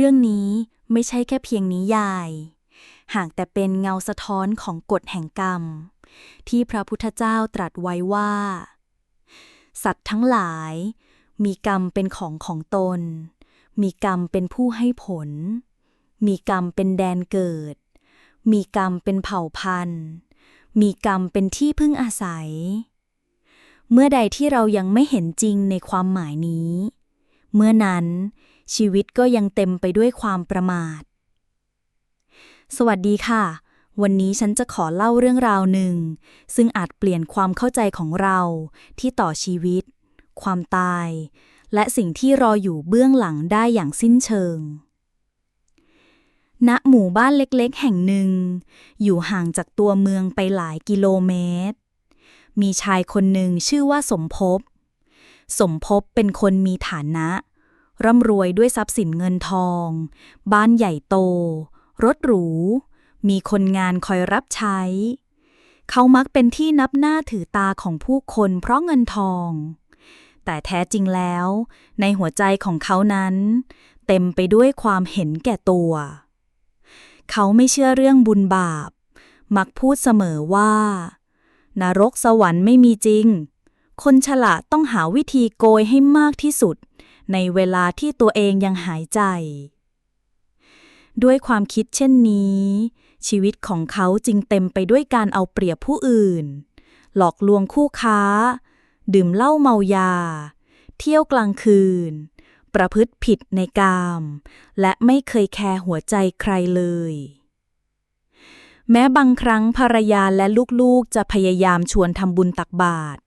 รื่องนี้ไม่ใช่แค่เพียงนิยาย หากแต่เป็นเงาสะท้อนของกฎแห่งกรรม ที่พระพุทธเจ้าตรัสไว้ว่า สัตว์ทั้งหลาย มีกรรมเป็นของของตน มีกรรมเป็นผู้ให้ผล มีกรรมเป็นแดนเกิด มีกรรมเป็นเผ่าพันธุ์ มีกรรมเป็นที่พึ่งอาศัย เมื่อใดที่เรายังไม่เห็นจริงในความหมายนี้ เมื่อนั้น ชีวิตก็ยังเต็มไปด้วยความประมาท สวัสดีค่ะ วันนี้ฉันจะขอเล่าเรื่องราวหนึ่ง ซึ่งอาจเปลี่ยนความเข้าใจของเราที่ต่อชีวิต ความตาย และสิ่งที่รออยู่เบื้องหลังได้อย่างสิ้นเชิงณหมู่บ้านเล็กๆ แห่งหนึ่ง อยู่ห่างจากตัวเมืองไปหลายกิโลเมตร มีชายคนหนึ่งชื่อว่าสมภพ สมภพเป็นคนมีฐานะ ร่ำรวยด้วยทรัพย์สินเงินทอง บ้านใหญ่โต รถหรู มีคนงานคอยรับใช้ เขามักเป็นที่นับหน้าถือตาของผู้คนเพราะเงินทอง แต่แท้จริงแล้ว ในหัวใจของเขานั้น เต็มไปด้วยความเห็นแก่ตัว เขาไม่เชื่อเรื่องบุญบาป มักพูดเสมอว่า นรกสวรรค์ไม่มีจริง คนฉลาดต้องหาวิธีโกยให้มากที่สุด ในเวลาที่ตัวเองยังหายใจ ด้วยความคิดเช่นนี้ ชีวิตของเขาจึงเต็มไปด้วยการเอาเปรียบผู้อื่น หลอกลวงคู่ค้า ดื่มเหล้าเมายา เที่ยวกลางคืน ประพฤติผิดในกาม และไม่เคยแคร์หัวใจใครเลยแม้บางครั้งภรรยาและลูกๆจะพยายามชวนทำบุญตักบาตร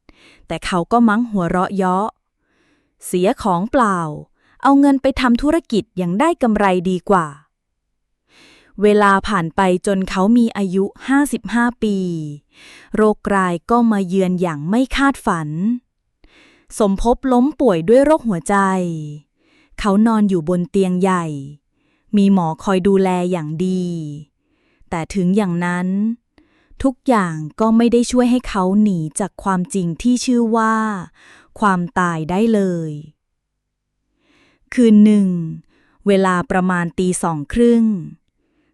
แต่เขาก็มั้งหัวเราะเยาะ เสียของเปล่า เอาเงินไปทำธุรกิจอย่างได้กำไรดีกว่า เวลาผ่านไปจนเขามีอายุ 55 ปี โรคร้ายก็มาเยือนอย่างไม่คาดฝัน สมภพล้มป่วยด้วยโรคหัวใจ เขานอนอยู่บนเตียงใหญ่ มีหมอคอยดูแลอย่างดี แต่ถึงอย่างนั้นทุกอย่างก็ไม่ได้ช่วยให้เขาหนีจากความจริงที่ชื่อว่า ความตายได้เลย คืนหนึ่ง เวลาประมาณตีสองครึ่ง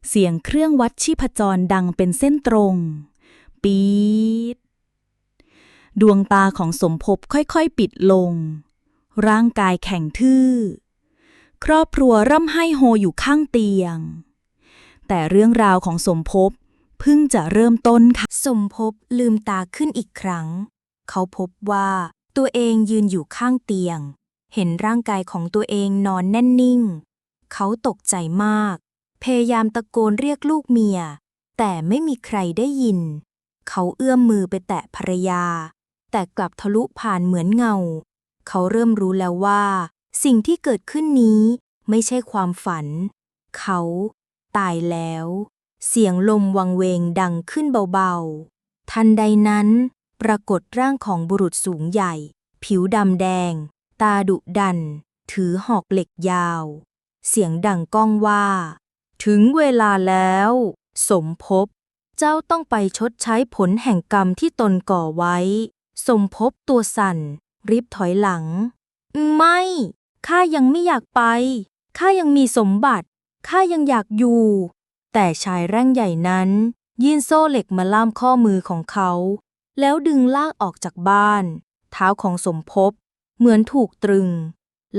เสียงเครื่องวัดชีพจรดังเป็นเส้นตรง ปี๊ดดวงตาของสมภพค่อยๆปิดลง ร่างกายแข็งทื่อ ครอบครัวร่ำไห้โฮอยู่ข้างเตียง แต่เรื่องราวของสมภพเพิ่งจะเริ่มต้นค่ะ สมภพลืมตาขึ้นอีกครั้ง เขาพบว่า ตัวเองยืนอยู่ข้างเตียง เห็นร่างกายของตัวเองนอนแน่นนิ่ง เขาตกใจมาก พยายามตะโกนเรียกลูกเมีย แต่ไม่มีใครได้ยิน เขาเอื้อมมือไปแตะภรรยา แต่กลับทะลุผ่านเหมือนเงา เขาเริ่มรู้แล้วว่า สิ่งที่เกิดขึ้นนี้ไม่ใช่ความฝัน เขาตายแล้ว เสียงลมวังเวงดังขึ้นเบาๆ ทันใดนั้น ปรากฏร่างของบุรุษสูงใหญ่ ผิวดำแดง ตาดุดัน ถือหอกเหล็กยาว เสียงดังก้องว่า ถึงเวลาแล้ว สมภพเจ้าต้องไปชดใช้ผลแห่งกรรมที่ตนก่อไว้ สมภพตัวสั่น รีบถอยหลัง ไม่ข้ายังไม่อยากไปข้ายังมีสมบัติข้ายังอยากอยู่ แต่ชายร่างใหญ่นั้น ยื่นโซ่เหล็กมาล่ามข้อมือของเขา แล้วดึงลากออกจากบ้าน เท้าของสมภพเหมือนถูกตรึง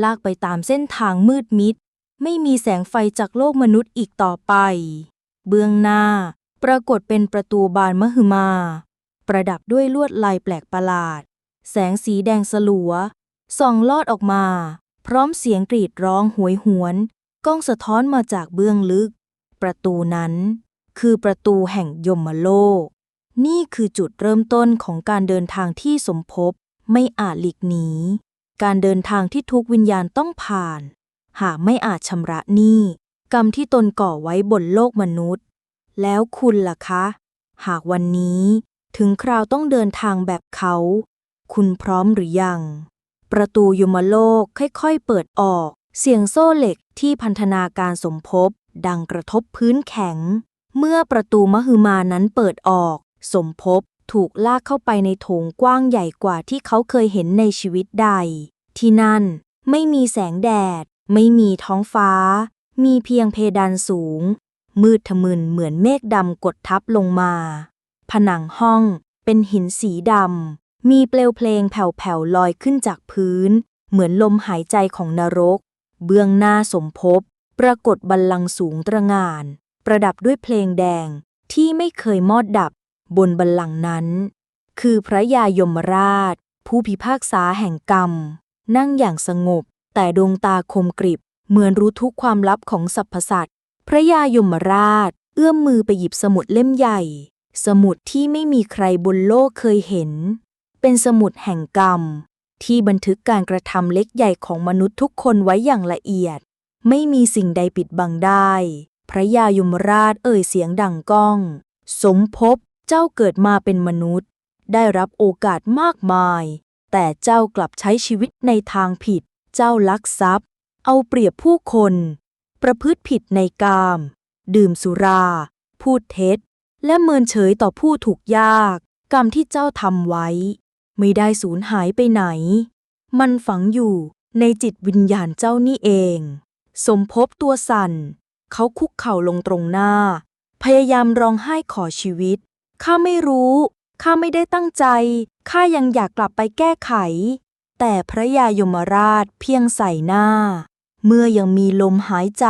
ลากไปตามเส้นทางมืดมิด ไม่มีแสงไฟจากโลกมนุษย์อีกต่อไป เบื้องหน้าปรากฏเป็นประตูบานมหึมา ประดับด้วยลวดลายแปลกประหลาด แสงสีแดงสลัวส่องลอดออกมา พร้อมเสียงกรีดร้องหวยหวนก้องสะท้อนมาจากเบื้องลึก ประตูนั้นคือประตูแห่งยมโลก นี่คือจุดเริ่มต้นของการเดินทางที่สมภพไม่อาจหลีกหนี การเดินทางที่ทุกวิญญาณต้องผ่าน หากไม่อาจชำระหนี้กรรมที่ตนก่อไว้บนโลกมนุษย์ แล้วคุณล่ะคะ หากวันนี้ถึงคราวต้องเดินทางแบบเขา คุณพร้อมหรือยัง ประตูยมโลกค่อยๆเปิดออก เสียงโซ่เหล็กที่พันธนาการสมภพดังกระทบพื้นแข็ง เมื่อประตูมหึมานั้นเปิดออก สมภพถูกลากเข้าไปในโถงกว้างใหญ่กว่าที่เขาเคยเห็นในชีวิตใด ที่นั่นไม่มีแสงแดด ไม่มีท้องฟ้า มีเพียงเพดานสูง มืดทะมึนเหมือนเมฆดำกดทับลงมา ผนังห้องเป็นหินสีดำ มีเปลวเพลงแผ่วๆลอยขึ้นจากพื้น เหมือนลมหายใจของนรก เบื้องหน้าสมภพปรากฏบัลลังก์สูงตระงาน ประดับด้วยเพลงแดงที่ไม่เคยมอดดับ บนบัลลังก์นั้น คือพระยายมราช ผู้พิพากษาแห่งกรรม นั่งอย่างสงบ แต่ดวงตาคมกริบ เหมือนรู้ทุกความลับของสรรพสัตว์พระยายมราช เอื้อมมือไปหยิบสมุดเล่มใหญ่ สมุดที่ไม่มีใครบนโลกเคยเห็น เป็นสมุดแห่งกรรม ที่บันทึกการกระทำเล็กใหญ่ของมนุษย์ทุกคนไว้อย่างละเอียด ไม่มีสิ่งใดปิดบังได้ พระยายมราชเอ่ยเสียงดังก้อง สมภพ เจ้าเกิดมาเป็นมนุษย์ ได้รับโอกาสมากมาย แต่เจ้ากลับใช้ชีวิตในทางผิด เจ้าลักทรัพย์ เอาเปรียบผู้คน ประพฤติผิดในกาม ดื่มสุรา พูดเท็จ และเมินเฉยต่อผู้ถูกยาก กรรมที่เจ้าทำไว้ ไม่ได้สูญหายไปไหน มันฝังอยู่ในจิตวิญญาณเจ้านี่เอง สมภพตัวสั่น เขาคุกเข่าลงตรงหน้า พยายามร้องไห้ขอชีวิต ข้าไม่รู้ ข้าไม่ได้ตั้งใจ ข้ายังอยากกลับไปแก้ไข แต่พระยายมราชเพียงใส่หน้า เมื่อยังมีลมหายใจ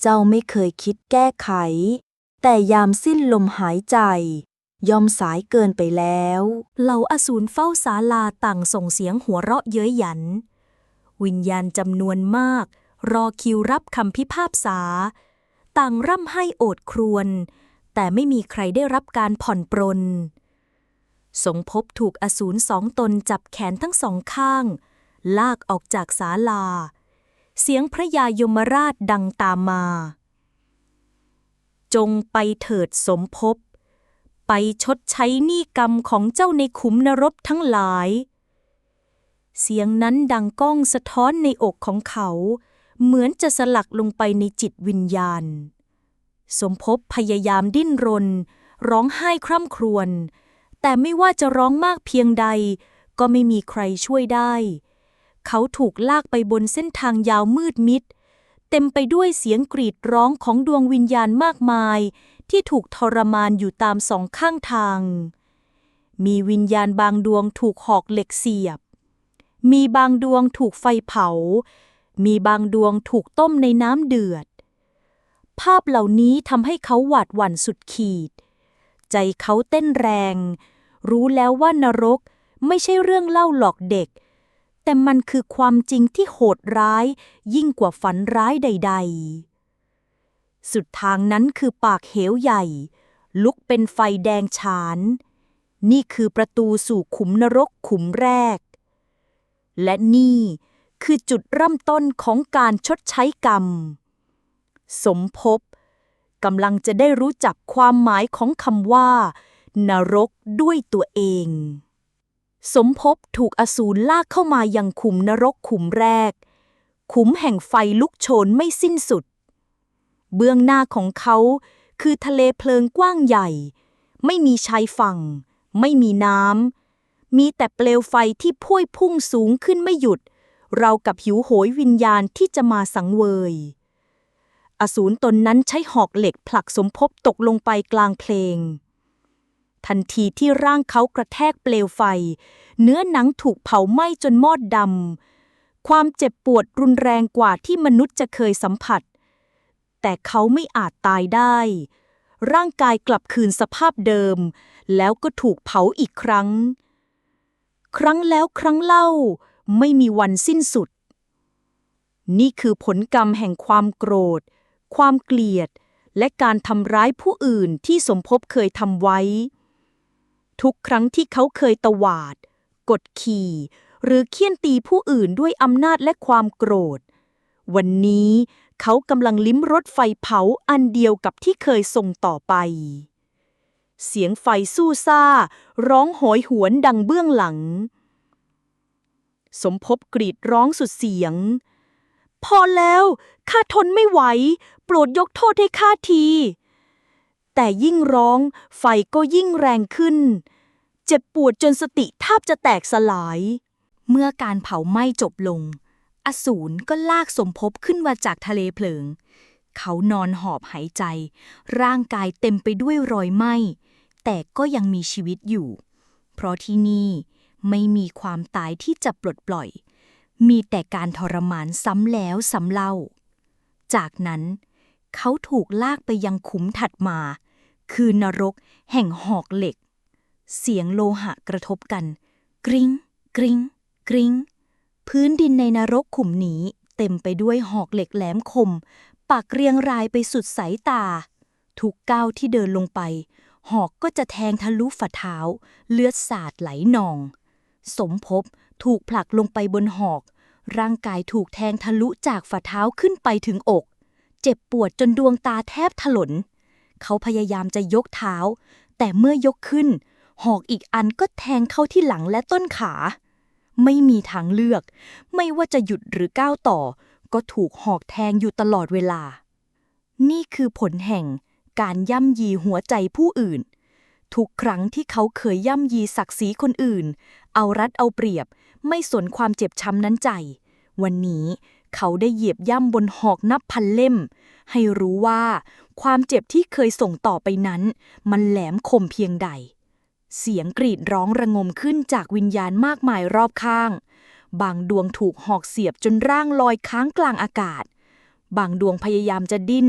เจ้าไม่เคยคิดแก้ไข แต่ยามสิ้นลมหายใจย่อมสายเกินไปแล้ว เหล่าอสูรเฝ้าศาลาต่างส่งเสียงหัวเราะเย้ยหยัน วิญญาณจำนวนมาก รอคิวรับคำพิพากษา ต่างร่ำไห้โอดครวญ แต่ไม่มีใครได้รับการผ่อนปรน สงภพถูกอสูรสองตนจับแขนทั้งสองข้าง ลากออกจากศาลา เสียงพระยายมราชดังตามมา จงไปเถิดสมภพไปชดใช้หนี้กรรมของเจ้าในขุมนรกทั้งหลาย เสียงนั้นดังก้องสะท้อนในอกของเขา เหมือนจะสลักลงไปในจิตวิญญาณ สมภพพยายามดิ้นรน ร้องไห้คร่ำครวญ แต่ไม่ว่าจะร้องมากเพียงใด ก็ไม่มีใครช่วยได้ เขาถูกลากไปบนเส้นทางยาวมืดมิด เต็มไปด้วยเสียงกรีดร้องของดวงวิญญาณมากมาย ที่ถูกทรมานอยู่ตามสองข้างทาง มีวิญญาณบางดวงถูกหอกเหล็กเสียบ มีบางดวงถูกไฟเผา มีบางดวงถูกต้มในน้ำเดือด ภาพเหล่านี้ทำให้เขาหวาดหวั่นสุดขีด ใจเขาเต้นแรง รู้แล้วว่านรกไม่ใช่เรื่องเล่าหลอกเด็ก แต่มันคือความจริงที่โหดร้าย ยิ่งกว่าฝันร้ายใด ๆ สุดทางนั้นคือปากเหวใหญ่ ลุกเป็นไฟแดงฉาน นี่คือประตูสู่ขุมนรกขุมแรก และนี่คือจุดเริ่มต้นของการชดใช้กรรม สมภพกำลังจะได้รู้จักความหมายของคำว่า นรกด้วยตัวเอง สมภพถูกอสูรลากเข้ามายังขุมนรกขุมแรก ขุมแห่งไฟลุกโชนไม่สิ้นสุด เบื้องหน้าของเขาคือทะเลเพลิงกว้างใหญ่ ไม่มีชายฝั่ง ไม่มีน้ำ มีแต่เปลวไฟที่พวยพุ่งสูงขึ้นไม่หยุด เรากับหิวโหยวิญญาณที่จะมาสังเวย อสูรตนนั้นใช้หอกเหล็กผลักสมภพตกลงไปกลางเพลง ทันทีที่ร่างเขากระแทกเปลวไฟ เนื้อหนังถูกเผาไหม้จนมอดดำ ความเจ็บปวดรุนแรงกว่าที่มนุษย์จะเคยสัมผัส แต่เขาไม่อาจตายได้ ร่างกายกลับคืนสภาพเดิม แล้วก็ถูกเผาอีกครั้ง ครั้งแล้วครั้งเล่าไม่มีวันสิ้นสุดนี่คือผลกรรมแห่งความโกรธ ความเกลียด และการทำร้ายผู้อื่นที่สมภพเคยทำไว้ ทุกครั้งที่เขาเคยตวาด กดขี่ หรือเคี่ยนตีผู้อื่นด้วยอำนาจและความโกรธ วันนี้เขากำลังลิ้มรสไฟเผาอันเดียวกับที่เคยส่งต่อไป เสียงไฟสู้ซ่า ร้องโหยหวนดังเบื้องหลัง สมภพกรีดร้องสุดเสียง พอแล้ว ข้าทนไม่ไหว โปรดยกโทษให้ข้าที แต่ยิ่งร้องไฟก็ยิ่งแรงขึ้น เจ็บปวดจนสติแทบจะแตกสลาย เมื่อการเผาไหม้จบลง อสูรก็ลากสมภพขึ้นมาจากทะเลเพลิง เขานอนหอบหายใจ ร่างกายเต็มไปด้วยรอยไหม้ แต่ก็ยังมีชีวิตอยู่ เพราะที่นี่ไม่มีความตายที่จะปลดปล่อย มีแต่การทรมานซ้ำแล้วซ้ำเล่า จากนั้น เขาถูกลากไปยังขุมถัดมา คือนรกแห่งหอกเหล็ก เสียงโลหะกระทบกัน กริ้ง กริ้ง กริ้ง พื้นดินในนรกขุมนี้เต็มไปด้วยหอกเหล็กแหลมคม ปักเรียงรายไปสุดสายตา ทุกก้าวที่เดินลงไป หอกก็จะแทงทะลุฝ่าเท้า เลือดสาดไหลนอง สมภพ ถูกผลักลงไปบนหอก ร่างกายถูกแทงทะลุจากฝ่าเท้าขึ้นไปถึงอก เจ็บปวดจนดวงตาแทบถลน เขาพยายามจะยกเท้า แต่เมื่อยกขึ้น หอกอีกอันก็แทงเข้าที่หลังและต้นขา ไม่มีทางเลือก ไม่ว่าจะหยุดหรือก้าวต่อ ก็ถูกหอกแทงอยู่ตลอดเวลา นี่คือผลแห่งการย่ำยีหัวใจผู้อื่น ทุกครั้งที่เขาเคยย่ำยีศักดิ์ศรีคนอื่น เอารัดเอาเปรียบ ไม่สนความเจ็บช้ำนั้นใจ วันนี้เขาได้เหยียบย่ำบนหอกนับพันเล่ม ให้รู้ว่าความเจ็บที่เคยส่งต่อไปนั้น มันแหลมคมเพียงใด เสียงกรีดร้องระงมขึ้นจากวิญญาณมากมายรอบข้าง บางดวงถูกหอกเสียบจนร่างลอยค้างกลางอากาศ บางดวงพยายามจะดิ้น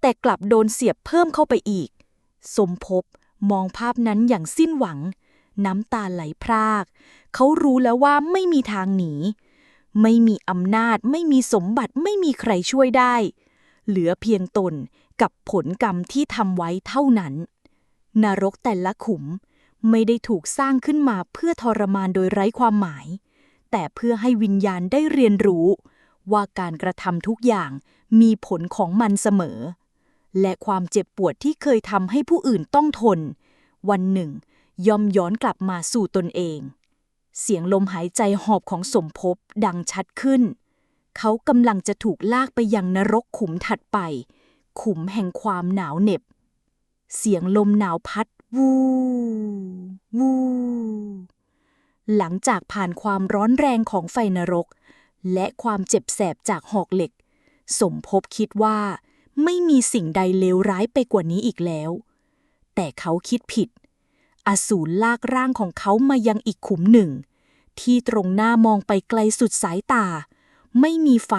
แต่กลับโดนเสียบเพิ่มเข้าไปอีก สมภพมองภาพนั้นอย่างสิ้นหวัง น้ำตาไหลพราก เขารู้แล้วว่าไม่มีทางหนี ไม่มีอำนาจ ไม่มีสมบัติ ไม่มีใครช่วยได้ เหลือเพียงตนกับผลกรรมที่ทำไว้เท่านั้น นรกแต่ละขุมไม่ได้ถูกสร้างขึ้นมาเพื่อทรมานโดยไร้ความหมาย แต่เพื่อให้วิญญาณได้เรียนรู้ ว่าการกระทำทุกอย่างมีผลของมันเสมอ และความเจ็บปวดที่เคยทำให้ผู้อื่นต้องทน วันหนึ่ง ย่อมย้อนกลับมาสู่ตนเอง เสียงลมหายใจหอบของสมภพดังชัดขึ้น เขากำลังจะถูกลากไปยังนรกขุมถัดไป ขุมแห่งความหนาวเหน็บ เสียงลมหนาวพัดวูวูหลังจากผ่านความร้อนแรงของไฟนรก และความเจ็บแสบจากหอกเหล็ก สมภพคิดว่า ไม่มีสิ่งใดเลวร้ายไปกว่านี้อีกแล้ว แต่เขาคิดผิด อสูรลากร่างของเขามายังอีกขุมหนึ่ง ที่ตรงหน้ามองไปไกลสุดสายตา ไม่มีไฟ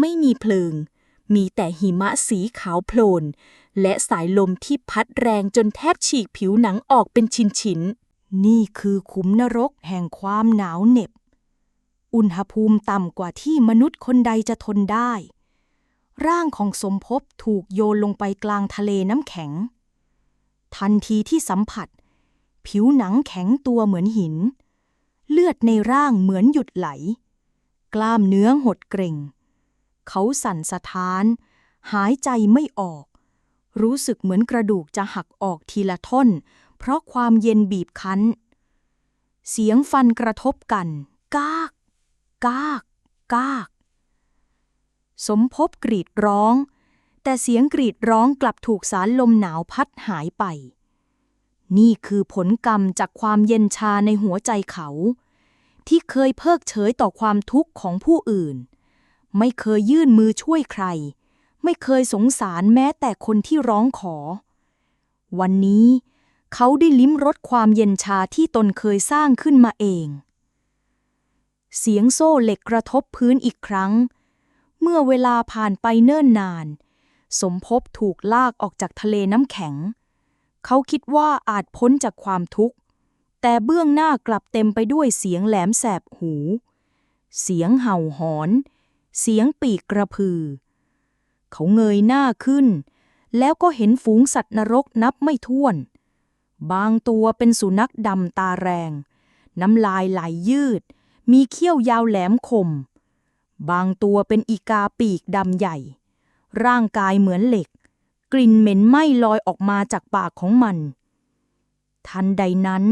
ไม่มีเพลิง มีแต่หิมะสีขาวโพลน และสายลมที่พัดแรงจนแทบฉีกผิวหนังออกเป็นชิ้นๆ นี่คือขุมนรกแห่งความหนาวเหน็บ อุณหภูมิต่ำกว่าที่มนุษย์คนใดจะทนได้ ร่างของสมภพถูกโยนลงไปกลางทะเลน้ำแข็ง ทันทีที่สัมผัส ผิวหนังแข็งตัวเหมือนหิน เลือดในร่างเหมือนหยุดไหล กล้ามเนื้อหดเกร็ง เขาสั่นสะท้าน หายใจไม่ออก รู้สึกเหมือนกระดูกจะหักออกทีละท่อน เพราะความเย็นบีบคั้น เสียงฟันกระทบกัน กาก กาก กาก สมภพกรีดร้อง แต่เสียงกรีดร้องกลับถูกสารลมหนาวพัดหายไป นี่คือผลกรรมจากความเย็นชาในหัวใจเขา ที่เคยเพิกเฉยต่อความทุกข์ของผู้อื่น ไม่เคยยื่นมือช่วยใคร ไม่เคยสงสารแม้แต่คนที่ร้องขอ วันนี้เขาได้ลิ้มรสความเย็นชาที่ตนเคยสร้างขึ้นมาเอง เสียงโซ่เหล็กกระทบพื้นอีกครั้ง เมื่อเวลาผ่านไปเนิ่นนาน สมภพถูกลากออกจากทะเลน้ำแข็ง เขาคิดว่าอาจพ้นจากความทุกข์ แต่เบื้องหน้ากลับเต็มไปด้วยเสียงแหลมแสบหู เสียงเห่าหอน เสียงปีกกระพือ เขาเงยหน้าขึ้น แล้วก็เห็นฝูงสัตว์นรกนับไม่ถ้วน บางตัวเป็นสุนัขดำตาแรง น้ำลายไหลยืด มีเขี้ยวยาวแหลมคม บางตัวเป็นอีกาปีกดำใหญ่ ร่างกายเหมือนเหล็ก กลิ่นเหม็นไหม้ลอยออกมาจากปากของมัน ทันใดนั้น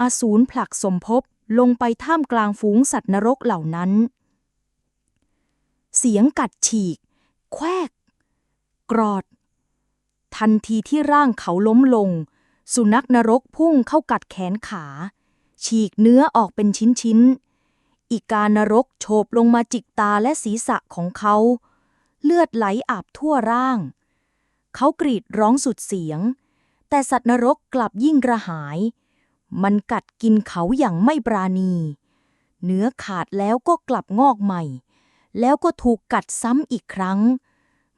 อสูรผลักสมภพลงไปท่ามกลางฝูงสัตว์นรกเหล่านั้น เสียงกัดฉีก แควก กรอด ทันทีที่ร่างเขาล้มลง สุนัขนรกพุ่งเข้ากัดแขนขา ฉีกเนื้อออกเป็นชิ้นๆ อีกานรกโฉบลงมาจิกตาและศีรษะของเขา เลือดไหลอาบทั่วร่าง เขากรีดร้องสุดเสียง แต่สัตว์นรกกลับยิ่งกระหาย มันกัดกินเขาอย่างไม่ปราณี เนื้อขาดแล้วก็กลับงอกใหม่ แล้วก็ถูกกัดซ้ำอีกครั้ง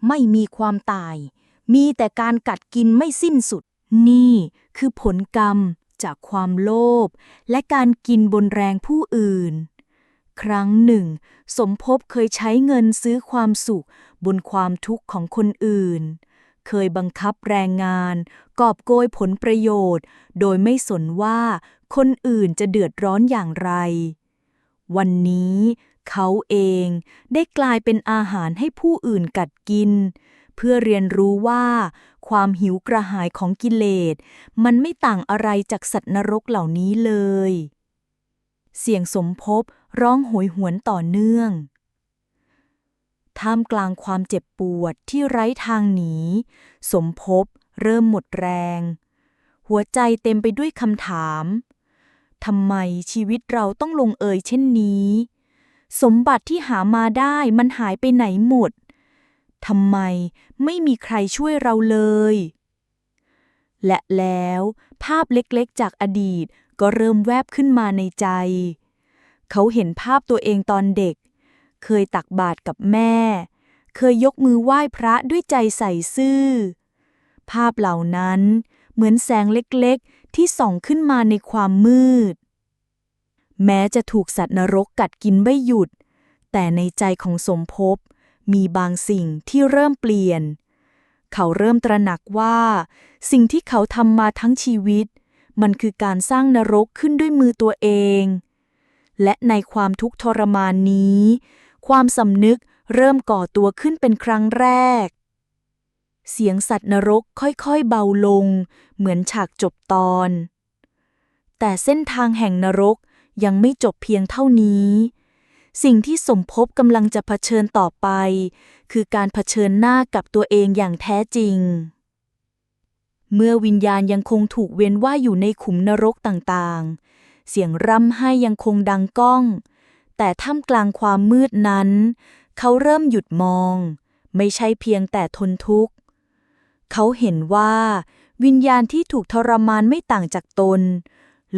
ไม่มีความตาย มีแต่การกัดกินไม่สิ้นสุด นี่คือผลกรรมจากความโลภและการกินบนแรงผู้อื่น ครั้งหนึ่ง สมภพเคยใช้เงินซื้อความสุขบนความทุกข์ของคนอื่น เคยบังคับแรงงาน กอบโกยผลประโยชน์ โดยไม่สนว่าคนอื่นจะเดือดร้อนอย่างไร วันนี้เขาเองได้กลายเป็นอาหารให้ผู้อื่นกัดกิน เพื่อเรียนรู้ว่า ความหิวกระหายของกิเลส มันไม่ต่างอะไรจากสัตว์นรกเหล่านี้เลย เสียงสมภพร้องโหยหวนต่อเนื่อง ท่ามกลางความเจ็บปวดที่ไร้ทางหนี สมภพเริ่มหมดแรง หัวใจเต็มไปด้วยคำถามทำไมชีวิตเราต้องลงเอยเช่นนี้ สมบัติที่หามาได้มันหายไปไหนหมดทำไมไม่มีใครช่วยเราเลย และแล้วภาพเล็กๆ จากอดีตก็เริ่มแวบขึ้นมาในใจ เขาเห็นภาพตัวเองตอนเด็ก เคยตักบาตรกับแม่ เคยยกมือไหว้พระด้วยใจใส่ซื่อ ภาพเหล่านั้นเหมือนแสงเล็กๆ ที่ส่องขึ้นมาในความมืด แม้จะถูกสัตว์นรกกัดกินไม่หยุด แต่ในใจของสมภพมีบางสิ่งที่เริ่มเปลี่ยน เขาเริ่มตระหนักว่า สิ่งที่เขาทำมาทั้งชีวิต มันคือการสร้างนรกขึ้นด้วยมือตัวเอง และในความทุกข์ทรมานนี้ ความสำนึกเริ่มก่อตัวขึ้นเป็นครั้งแรก เสียงสัตว์นรกค่อยๆเบาลง เหมือนฉากจบตอน แต่เส้นทางแห่งนรกยังไม่จบเพียงเท่านี้ สิ่งที่สมภพกำลังจะเผชิญต่อไป คือการเผชิญหน้ากับตัวเองอย่างแท้จริง เมื่อวิญญาณยังคงถูกเว้นว่าอยู่ในขุมนรกต่างๆ เสียงร่ำไห้ยังคงดังก้อง แต่ท่ามกลางความมืดนั้น เขาเริ่มหยุดมอง ไม่ใช่เพียงแต่ทนทุกข์ เขาเห็นว่า วิญญาณที่ถูกทรมานไม่ต่างจากตน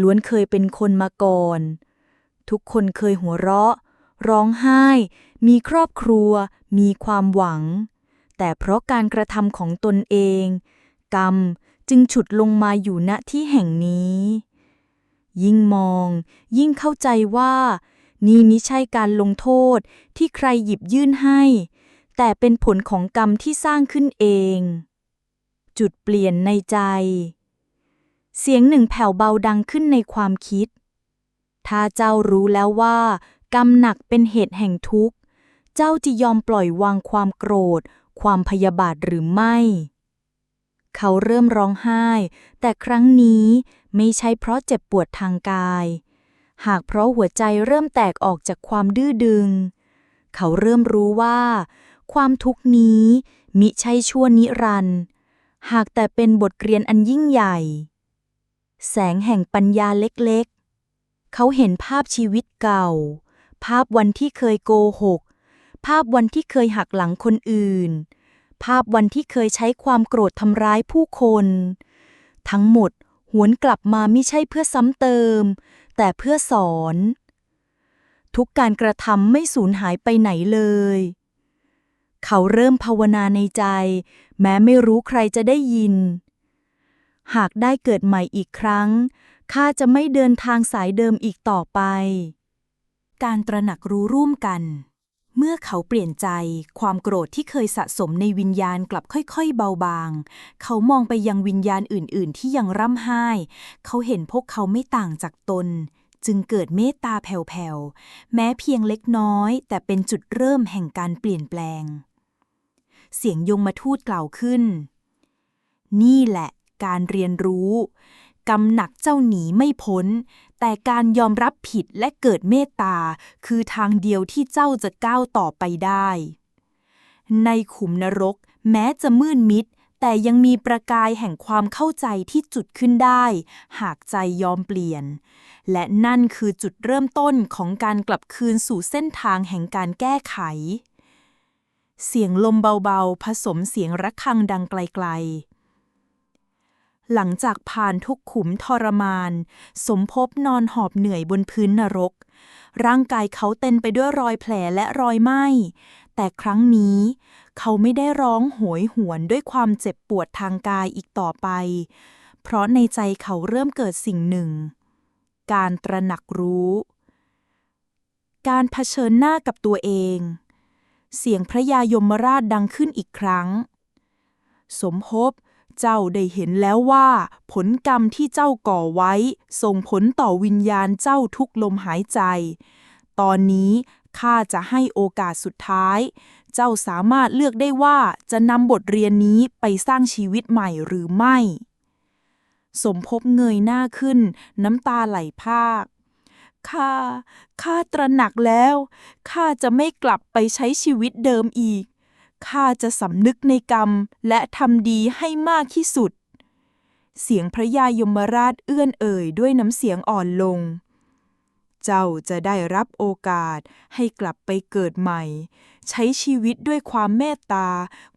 ล้วนเคยเป็นคนมาก่อน ทุกคนเคยหัวเราะ ร้องไห้ มีครอบครัว มีความหวัง แต่เพราะการกระทำของตนเอง กรรมจึงฉุดลงมาอยู่ณที่แห่งนี้ ยิ่งมอง ยิ่งเข้าใจว่า นี่มิใช่การลงโทษที่ใครหยิบยื่นให้ แต่เป็นผลของกรรมที่สร้างขึ้นเอง จุดเปลี่ยนในใจ เสียงหนึ่งแผ่วเบาดังขึ้นในความคิด ถ้าเจ้ารู้แล้วว่า กรรมหนักเป็นเหตุแห่งทุกข์ เจ้าจะยอมปล่อยวางความโกรธ ความพยาบาทหรือไม่ เขาเริ่มร้องไห้ แต่ครั้งนี้ไม่ใช่เพราะเจ็บปวดทางกาย หากเพราะหัวใจเริ่มแตกออกจากความดื้อดึง เขาเริ่มรู้ว่า ความทุกข์นี้มิใช่ชั่วนิรันดร์หากแต่เป็นบทเรียนอันยิ่งใหญ่ แสงแห่งปัญญาเล็กๆ เขาเห็นภาพชีวิตเก่า ภาพวันที่เคยโกหก ภาพวันที่เคยหักหลังคนอื่น ภาพวันที่เคยใช้ความโกรธทำร้ายผู้คน ทั้งหมดหวนกลับมาไม่ใช่เพื่อซ้ำเติม แต่เพื่อสอน ทุกการกระทำไม่สูญหายไปไหนเลย เขาเริ่มภาวนาในใจ แม้ไม่รู้ใครจะได้ยิน หากได้เกิดใหม่อีกครั้งข้าจะไม่เดินทางสายเดิมอีกต่อไป การตระหนักรู้ร่วมกัน เมื่อเขาเปลี่ยนใจ ความโกรธที่เคยสะสมในวิญญาณกลับค่อยๆ เบาบาง เขามองไปยังวิญญาณอื่นๆ ที่ยังร่ำไห้ เขาเห็นพวกเขาไม่ต่างจากตน จึงเกิดเมตตาแผ่วๆ แม้เพียงเล็กน้อย แต่เป็นจุดเริ่มแห่งการเปลี่ยนแปลง เสียงยงมาทูตกล่าวขึ้น นี่แหละการเรียนรู้ กรรมหนักเจ้าหนีไม่พ้น แต่การยอมรับผิดและเกิดเมตตา คือทางเดียวที่เจ้าจะก้าวต่อไปได้ ในขุมนรก แม้จะมืดมิด แต่ยังมีประกายแห่งความเข้าใจที่จุดขึ้นได้ หากใจยอมเปลี่ยน และนั่นคือจุดเริ่มต้นของการกลับคืนสู่เส้นทางแห่งการแก้ไขเสียงลมเบาๆ ผสมเสียงระฆังดังไกลๆ หลังจากผ่านทุกขุมทรมาน สมภพนอนหอบเหนื่อยบนพื้นนรก ร่างกายเขาเต็มไปด้วยรอยแผลและรอยไหม้ แต่ครั้งนี้ เขาไม่ได้ร้องโหยหวนด้วยความเจ็บปวดทางกายอีกต่อไป เพราะในใจเขาเริ่มเกิดสิ่งหนึ่ง การตระหนักรู้ การเผชิญหน้ากับตัวเอง เสียงพระยายมราชดังขึ้นอีกครั้ง สมภพ เจ้าได้เห็นแล้วว่า ผลกรรมที่เจ้าก่อไว้ ส่งผลต่อวิญญาณเจ้าทุกลมหายใจ ตอนนี้ข้าจะให้โอกาสสุดท้าย เจ้าสามารถเลือกได้ว่าจะนำบทเรียนนี้ไปสร้างชีวิตใหม่หรือไม่ สมภพเงยหน้าขึ้น น้ำตาไหลพากข้า ข้าตระหนักแล้ว ข้าจะไม่กลับไปใช้ชีวิตเดิมอีก ข้าจะสำนึกในกรรมและทำดีให้มากที่สุด เสียงพระยายมราชเอื้อนเอ่ยด้วยน้ำเสียงอ่อนลง เจ้าจะได้รับโอกาสให้กลับไปเกิดใหม่ ใช้ชีวิตด้วยความเมตตา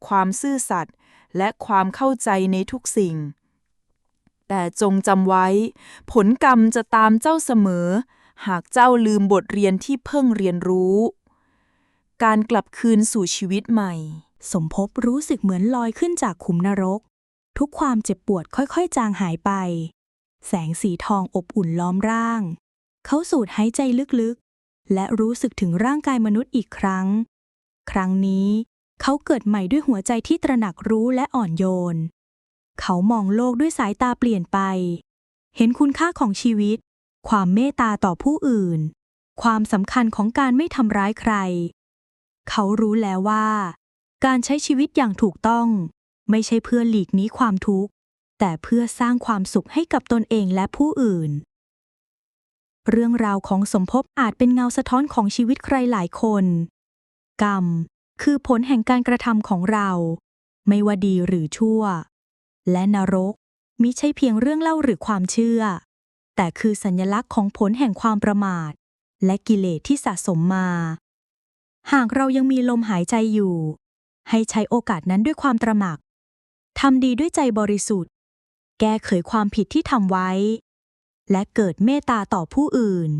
ความซื่อสัตย์และความเข้าใจในทุกสิ่ง แต่จงจำไว้ ผลกรรมจะตามเจ้าเสมอ หากเจ้าลืมบทเรียนที่เพิ่งเรียนรู้ การกลับคืนสู่ชีวิตใหม่ สมภพรู้สึกเหมือนลอยขึ้นจากขุมนรก ทุกความเจ็บปวดค่อยๆ จางหายไป แสงสีทองอบอุ่นล้อมร่าง เขาสูดหายใจลึกๆ และรู้สึกถึงร่างกายมนุษย์อีกครั้ง ครั้งนี้เขาเกิดใหม่ด้วยหัวใจที่ตระหนักรู้และอ่อนโยน เขามองโลกด้วยสายตาเปลี่ยนไป เห็นคุณค่าของชีวิต ความเมตตาต่อผู้อื่น ความสำคัญของการไม่ทำร้ายใคร เขารู้แล้วว่า การใช้ชีวิตอย่างถูกต้อง ไม่ใช่เพื่อหลีกหนีความทุกข์ แต่เพื่อสร้างความสุขให้กับตนเองและผู้อื่น เรื่องราวของสมภพอาจเป็นเงาสะท้อนของชีวิตใครหลายคน กรรม คือผลแห่งการกระทำของเรา ไม่ว่าดีหรือชั่ว และนรกมิใช่เพียงเรื่องเล่าหรือความเชื่อ แต่คือสัญลักษณ์ของผลแห่งความประมาท และกิเลสที่สะสมมา หากเรายังมีลมหายใจอยู่ ให้ใช้โอกาสนั้นด้วยความตระหนักทำดีด้วยใจบริสุทธิ์ แก้ไขความผิดที่ทำไว้ และเกิดเมตตาต่อผู้อื่น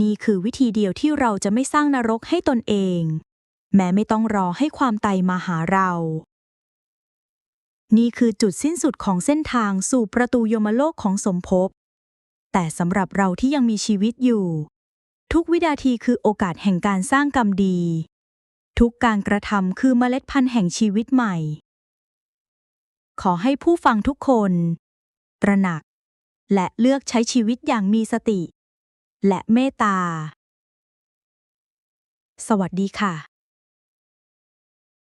นี่คือวิธีเดียวที่เราจะไม่สร้างนรกให้ตนเอง แม้ไม่ต้องรอให้ความตายมาหาเรา นี่คือจุดสิ้นสุดของเส้นทางสู่ประตูยมโลกของสมภพแต่สำหรับเราที่ยังมีชีวิตอยู่ ทุกวินาทีคือโอกาสแห่งการสร้างกรรมดี ทุกการกระทำคือเมล็ดพันธุ์แห่งชีวิตใหม่ ขอให้ผู้ฟังทุกคน ตระหนัก และเลือกใช้ชีวิตอย่างมีสติ และเมตตา สวัสดีค่ะ